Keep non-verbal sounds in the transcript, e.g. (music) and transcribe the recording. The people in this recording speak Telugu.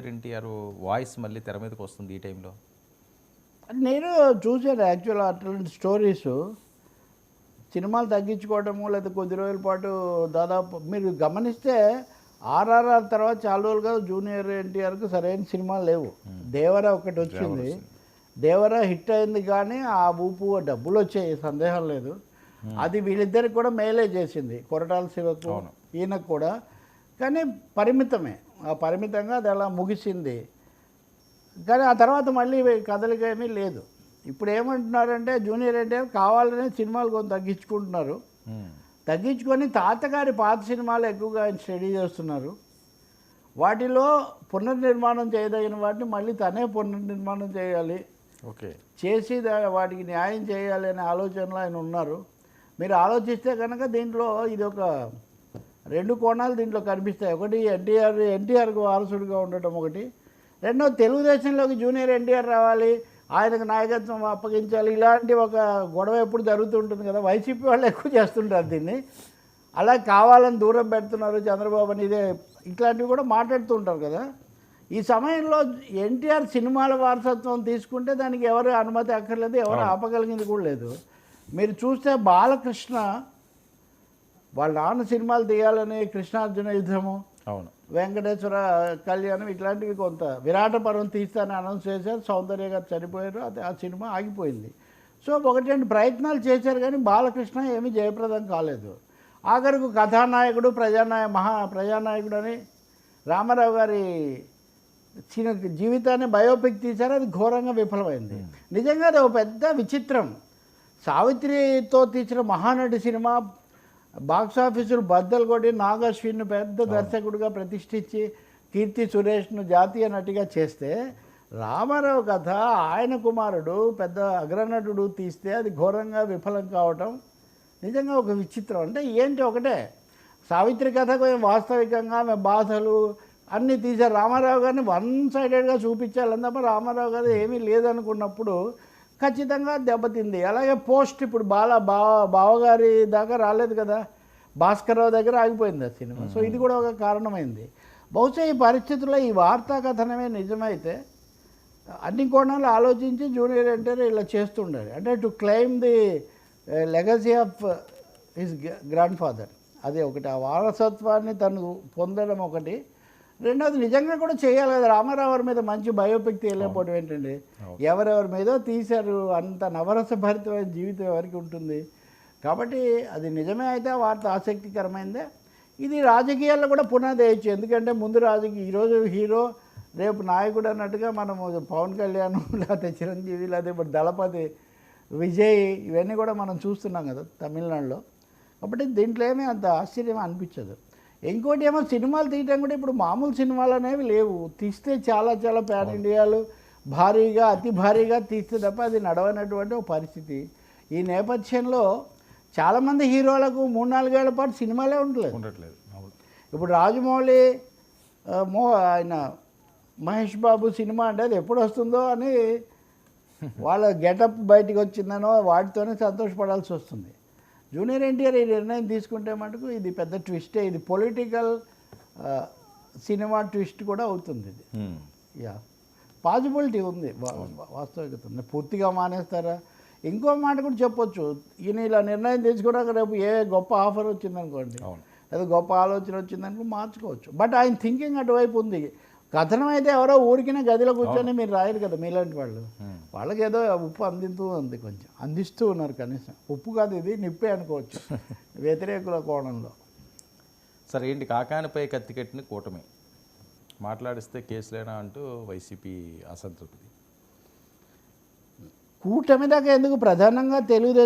ఎన్టీఆర్ వాయిస్ మళ్ళీ తెర మీదకి వస్తుంది ఈ టైంలో. నేను చూశాను యాక్చువల్ అట్లాంటి స్టోరీస్ సినిమాలు తగ్గించుకోవడము లేదా కొద్ది రోజుల పాటు దాదాపు మీరు గమనిస్తే ఆర్ఆర్ఆర్ తర్వాత చాలా రోజులుగా జూనియర్ ఎన్టీఆర్కి సరైన సినిమాలు లేవు. దేవరా ఒకటి వచ్చింది. దేవరా హిట్ అయింది కానీ ఆ ఊపు డబ్బులు వచ్చాయి సందేహం లేదు. అది వీళ్ళిద్దరికి కూడా మేలే చేసింది. కొరటాల శివకు. ఈయనకు కూడా. కానీ పరిమితమే. పరిమితంగా అది అలా ముగిసింది. కానీ ఆ తర్వాత మళ్ళీ కదలిక ఏమీ లేదు. ఇప్పుడు ఏమంటున్నారంటే జూనియర్ ఎన్టీఆర్ కావాలనే సినిమాలు కొంత తగ్గించుకుంటున్నారు. తగ్గించుకొని తాతగారి పాత సినిమాలు ఎక్కువగా ఆయన స్టడీ చేస్తున్నారు. వాటిలో పునర్నిర్మాణం చేయదగిన వాటిని మళ్ళీ తనే పునర్నిర్మాణం చేయాలి. ఓకే. చేసి దా- వాటికి న్యాయం చేయాలి అనే ఆలోచనలో ఆయన ఉన్నారు. మీరు ఆలోచిస్తే కనుక దీంట్లో ఇది ఒక రెండు కోణాలు దీంట్లో కనిపిస్తాయి. ఒకటి ఎన్టీఆర్ ఎన్టీఆర్కు వారసుడిగా ఉండటం ఒకటి. రెండో తెలుగుదేశంలోకి జూనియర్ ఎన్టీఆర్ రావాలి ఆయనకు నాయకత్వం అప్పగించాలి ఇలాంటి ఒక గొడవ ఎప్పుడు జరుగుతుంటుంది కదా వైసీపీ వాళ్ళు ఎక్కువ చేస్తుంటారు దీన్ని. అలా కావాలని దూరం పెడుతున్నారు చంద్రబాబు అని ఇదే ఇట్లాంటివి కూడా మాట్లాడుతూ ఉంటారు కదా. ఈ సమయంలో ఎన్టీఆర్ సినిమాల వారసత్వం తీసుకుంటే దానికి ఎవరు అనుమతి అక్కర్లేదు ఎవరు ఆపగలిగింది కూడా లేదు. మీరు చూస్తే బాలకృష్ణ వాళ్ళ నాన్న సినిమాలు తీయాలని కృష్ణార్జున యుద్ధము అవును. వెంకటేశ్వర కళ్యాణం ఇట్లాంటివి కొంత విరాట పర్వం తీస్తానని అనౌన్స్ చేశారు సౌందర్య గారు చనిపోయారు అది ఆ సినిమా ఆగిపోయింది. సో ఒకటి రెండు ప్రయత్నాలు చేశారు కానీ బాలకృష్ణ ఏమీ జయప్రదం కాలేదు. ఆఖరికి కథానాయకుడు ప్రజానాయ మహా ప్రజానాయకుడు అని రామారావు గారి చిన్న జీవితాన్ని బయోపిక్ తీశారు అది ఘోరంగా విఫలమైంది. నిజంగా అది ఒక పెద్ద విచిత్రం. సావిత్రితో తీసిన మహానటి సినిమా బాక్స్ ఆఫీసులు బద్దలు కొట్టి నాగశ్విన్ పెద్ద దర్శకుడిగా ప్రతిష్ఠించి కీర్తి సురేష్ను జాతీయ నటిగా చేస్తే రామారావు కథ ఆయన కుమారుడు పెద్ద అగ్రనటుడు తీస్తే అది ఘోరంగా విఫలం కావటం నిజంగా ఒక విచిత్రం. అంటే ఏంటి ఒకటే? సావిత్రి కథ కొంచెం వాస్తవికంగా ఆమె బాధలు అన్నీ తీశారు రామారావు గారిని వన్ సైడెడ్గా చూపించాలని తప్ప రామారావు గారు ఏమీ లేదనుకున్నప్పుడు ఖచ్చితంగా దెబ్బతింది. అలాగే పోస్ట్ ఇప్పుడు బాల బావ బావగారి దాకా రాలేదు కదా. భాస్కర్రావు దగ్గర ఆగిపోయింది ఆ సినిమా. సో ఇది కూడా ఒక కారణమైంది. బహుశా ఈ పరిస్థితుల్లో ఈ వార్తా కథనమే నిజమైతే అన్ని కోణాలు ఆలోచించి జూనియర్ ఎన్టీఆర్ ఇలా చేస్తుండాలి. అంటే to claim the legacy of his grandfather అదే ఒకటి. ఆ వారసత్వాన్ని తను పొందడం ఒకటి. రెండోది నిజంగా కూడా చేయాలి కదా. రామారావు గారి మీద మంచి బయోపిక్ తీయలేకపోవడం ఏంటండి? ఎవరెవరి మీదో తీశారు. అంత నవరస భరితమైన జీవితం ఎవరికి ఉంటుంది? కాబట్టి అది నిజమే అయితే వార్త ఆసక్తికరమైందే. ఇది రాజకీయాల్లో కూడా పునాది వేయచ్చు. ఎందుకంటే ముందు రాజకీయ ఈరోజు హీరో రేపు నాయకుడు అన్నట్టుగా మనము పవన్ కళ్యాణ్ (laughs) లేకపోతే చిరంజీవి లేకపోతే ఇప్పుడు దళపతి విజయ్ ఇవన్నీ కూడా మనం చూస్తున్నాం కదా తమిళనాడులో. కాబట్టి దీంట్లో ఏమీ అంత ఆశ్చర్యం అనిపించదు. ఇంకోటి ఏమో సినిమాలు తీయటం కూడా ఇప్పుడు మామూలు సినిమాలు అనేవి లేవు. తీస్తే చాలా చాలా ప్యాన్ ఇండియాలు భారీగా అతి భారీగా తీస్తే తప్ప అది నడవనటువంటి ఒక పరిస్థితి. ఈ నేపథ్యంలో చాలామంది హీరోలకు మూడు నాలుగేళ్ళ పాటు సినిమాలే ఉండలేదు ఉండట్లేదు. ఇప్పుడు రాజమౌళి మో ఆయన మహేష్ బాబు సినిమా అంటే అది ఎప్పుడు వస్తుందో అని (laughs) వాళ్ళ గెటప్ బయటికి వచ్చిందనో వాటితోనే సంతోషపడాల్సి వస్తుంది. జూనియర్ ఎన్టీఆర్ ఈ నిర్ణయం తీసుకుంటే మటుకు ఇది పెద్ద ట్విస్టే. ఇది పొలిటికల్ సినిమా ట్విస్ట్ కూడా అవుతుంది ఇది. యా. పాసిబిలిటీ ఉంది వాస్తవికత ఉంది. పూర్తిగా మానేస్తారా? ఇంకో మాట కూడా చెప్పొచ్చు. ఈయన ఇలా నిర్ణయం తీసుకున్నాక రేపు ఏ గొప్ప ఆఫర్ వచ్చిందనుకోండి లేదా గొప్ప ఆలోచన వచ్చిందనుకో మార్చుకోవచ్చు. బట్ ఆయన థింకింగ్ అటువైపు ఉంది. కథనం అయితే ఎవరో ఊరికినే గదిలో కూర్చొని మీరు రాయరు కదా మీలాంటి వాళ్ళు. వాళ్ళకి ఏదో ఉప్పు అందిస్తూ ఉంది కొంచెం. అందిస్తూ ఉన్నారు కనీసం. ఉప్పు కాదు ఇది నిప్పే అనుకోవచ్చు. (laughs) వ్యతిరేకుల కోణంలో. సరే ఏంటి కాకానిపై కత్తికెట్టిన కూటమి? మాట్లాడిస్తే కేసులేనా అంటూ వైసీపీ అసంతృప్తి. కూటమి దాకా ఎందుకు? ప్రధానంగా తెలుగుదేశం